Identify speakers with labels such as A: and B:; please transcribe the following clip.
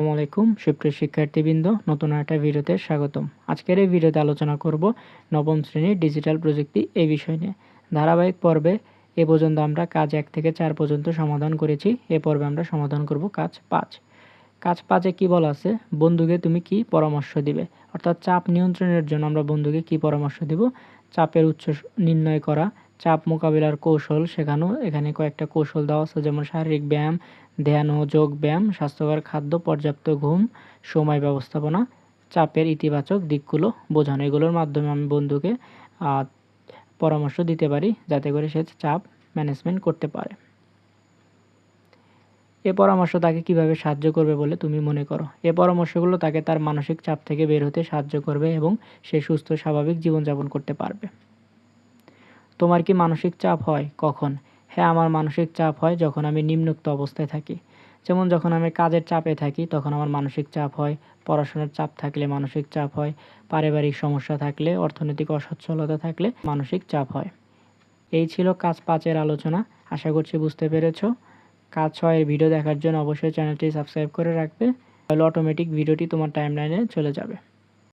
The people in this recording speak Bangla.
A: আসসালামু আলাইকুম, সুপ্রিয় শিক্ষার্থীবৃন্দ, নতুন একটা ভিডিওতে স্বাগতম। আজকের এই ভিডিওতে আলোচনা করব নবম শ্রেণির ডিজিটাল প্রযুক্তি এই বিষয় নিয়ে। ধারাবাহিক পর্বে এ পর্যন্ত আমরা কাজ এক থেকে চার পর্যন্ত সমাধান করেছি। এ পর্বে আমরা সমাধান করব কাজ পাঁচ। কাজ পাঁচে কি বলা আছে? বন্ধুকে তুমি কি পরামর্শ দিবে? অর্থাৎ চাপ নিয়ন্ত্রণের জন্য আমরা বন্ধুকে কি পরামর্শ দিব? চাপের উৎস নির্ণয় করা চাপ মোকাবিলার কৌশল শেখানো। এখানে কয়েকটা কৌশল দেওয়া আছে, যেমন শারীরিক ব্যায়াম, ধ্যান ও যোগ ব্যায়াম, স্বাস্থ্যকর খাদ্য, পর্যাপ্ত ঘুম, সময় ব্যবস্থাপনা, চাপের ইতিবাচক দিকগুলো বোঝানো। এগুলোর মাধ্যমে আমি বন্ধুকে পরামর্শ দিতে পারি, যাতে করে সে চাপ ম্যানেজমেন্ট করতে পারে। এ পরামর্শ তাকে কীভাবে সাহায্য করবে বলে তুমি মনে করো? এ পরামর্শগুলো তাকে তার মানসিক চাপ থেকে বের হতে সাহায্য করবে এবং সে সুস্থ, স্বাভাবিক জীবনযাপন করতে পারবে। তোমার কি মানসিক চাপ হয়? কখন? হ্যাঁ আমার মানসিক চাপ হয় যখন আমি নিম্নোক্ত অবস্থায় থাকি। যেমন যখন আমি কাজের চাপে থাকি, তখন আমার মানসিক চাপ হয়, পড়াশোনার চাপ থাকলে মানসিক চাপ হয়, পারিবারিক সমস্যা থাকলে, অর্থনৈতিক অসচ্ছলতা থাকলে মানসিক চাপ হয়। এই ছিল কাজ পাঁচের আলোচনা। আশা করছি বুঝতে পেরেছ। কাজ ছয়ের ভিডিও দেখার জন্য অবশ্যই চ্যানেলটি সাবস্ক্রাইব করে রাখবে। তাহলে অটোমেটিক ভিডিওটি তোমার টাইমলাইনে চলে যাবে।